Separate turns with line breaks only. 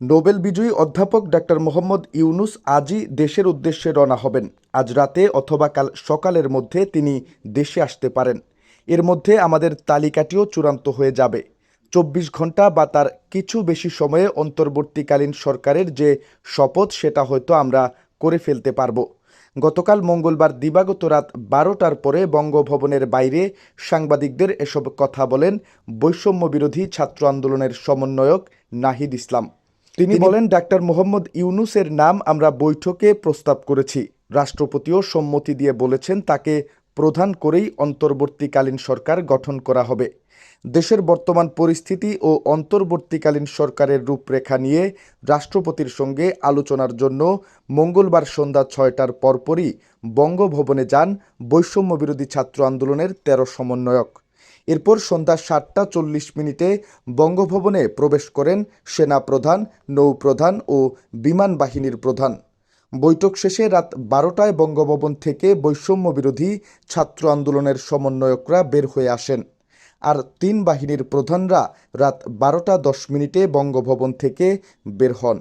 Nobel বিজয়ী অধ্যাপক doctor Mohammad Yunus আজই দেশের উদ্দেশ্যে রওনা হবেন। আজ রাতে অথবা কাল সকালের মধ্যে তিনি দেশে আসতে পারেন। এর মধ্যে আমাদের তালিকাটিও চূড়ান্ত হয়ে যাবে। চব্বিশ ঘণ্টা বা তার কিছু বেশি সময়ে অন্তর্বর্তীকালীন সরকারের যে শপথ, সেটা হয়তো আমরা করে ফেলতে পারব। গতকাল মঙ্গলবার দিবাগত রাত বারোটার পরে বঙ্গভবনের বাইরে সাংবাদিকদের এসব কথা বলেন বৈষম্য বিরোধী ছাত্র আন্দোলনের সমন্বয়ক নাহিদ ইসলাম। তিনি বলেন ডাক্তার মোহাম্মদ ইউনুসের নাম আমরা বৈঠকে প্রস্তাব করেছি। রাষ্ট্রপতিও সম্মতি দিয়ে বলেছেন তাকে প্রধান করেই অন্তর্বর্তীকালীন সরকার গঠন করা হবে। দেশের বর্তমান পরিস্থিতি ও অন্তর্বর্তীকালীন সরকারের রূপরেখা নিয়ে রাষ্ট্রপতির সঙ্গে আলোচনার জন্য মঙ্গলবার সন্ধ্যা ছয়টার পরপরই বঙ্গভবনে যান বৈষম্য বিরোধী ছাত্র আন্দোলনের তেরো সমন্বয়ক। এরপর সন্ধ্যা সাতটা চল্লিশ মিনিটে বঙ্গভবনে প্রবেশ করেন সেনাপ্রধান, নৌপ্রধান ও বিমান বাহিনীর প্রধান। বৈঠক শেষে রাত বারোটায় বঙ্গভবন থেকে বৈষম্য বিরোধী ছাত্র আন্দোলনের সমন্বয়করা বের হয়ে আসেন। আর তিন বাহিনীর প্রধানরা রাত বারোটা দশ মিনিটে বঙ্গভবন থেকে বের হন।